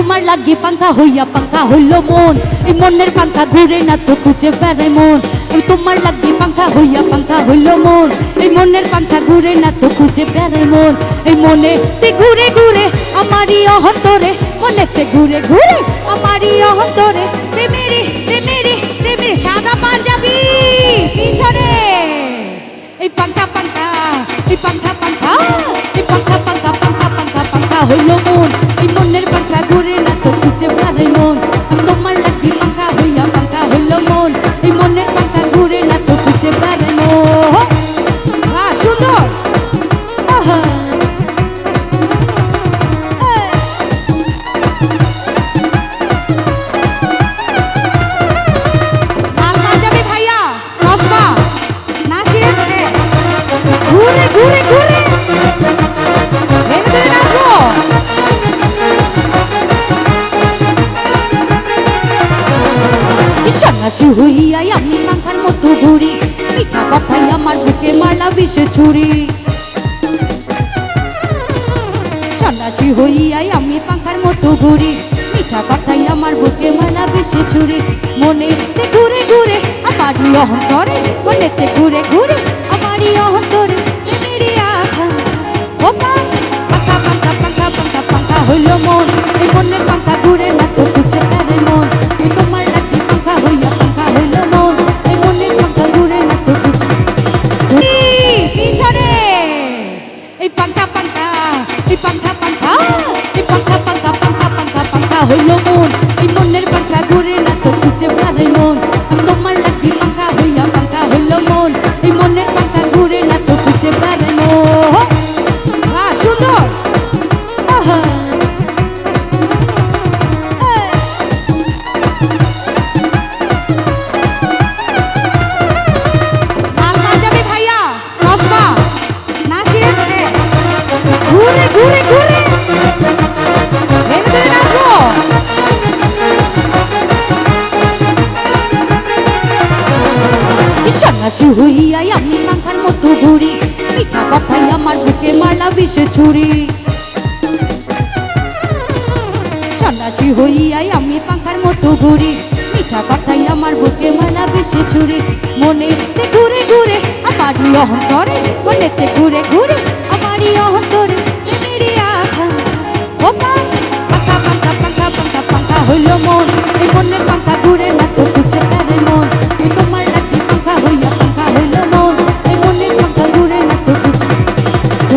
তোমার লাগে পাঙ্খা হইয়া পাঙ্খা হইল মন। এই মনের পাঙ্খা ঘুরে না তো খুঁজে বেড়াই মন। ওই তোমার লাগে পাঙ্খা হইয়া পাঙ্খা হইল মন। এই মনের পাঙ্খা ঘুরে না তো খুঁজে বেড়াই মন। এই মনে তে ঘুরে ঘুরে আমারই অহন্তরে, মনেতে ঘুরে ঘুরে আমারই অহন্তরে। প্রেমেরি প্রেমেরি প্রেমেরি সাদা পাঞ্জাবি পিছনে। এই পাঙ্খা পাঙ্খা এই পাঙ্খা পাঙ্খা এই পাঙ্খা পাঙ্খা পাঙ্খা পাঙ্খা পাঙ্খা হইল মন। এই মনের পাঙ্খা ঘুরে না তো খুঁজে বেড়াই সন্ন্যাসী হইয়াই আমি মাথার মতো ঘুরি। মিঠা কথাই আমার বুকে মারলা বিষে ছুরি। সন্ন্যাসী হইয়াই আমি পাখার মতো ঘুরি। মিঠা কথাই আমার বুকে মালা বেশি ছুরি। মনেতে ঘুরে ঘুরে আমারই অহন্তরে মনেতে ঘুরে ঘুরে আমারই অহন্তরে প্রেমেরই আঘা ও পাখা পাখা পাখা পাখা পাখা হইল মন। এই মনের পাখা হইল মন সন্ন্যাসী হইয়াই আমি মাথার মতো ঘুরি। কথাই আমার বুকে বিষে ছুরি। হইয়াই আমি পাখার মতো ঘুরি। মিঠা কথাই আমার বুকে মালা বেশি ছুরি। মনেতে ঘুরে ঘুরে আমার অহন্তরে মনেতে ঘুরে ঘুরে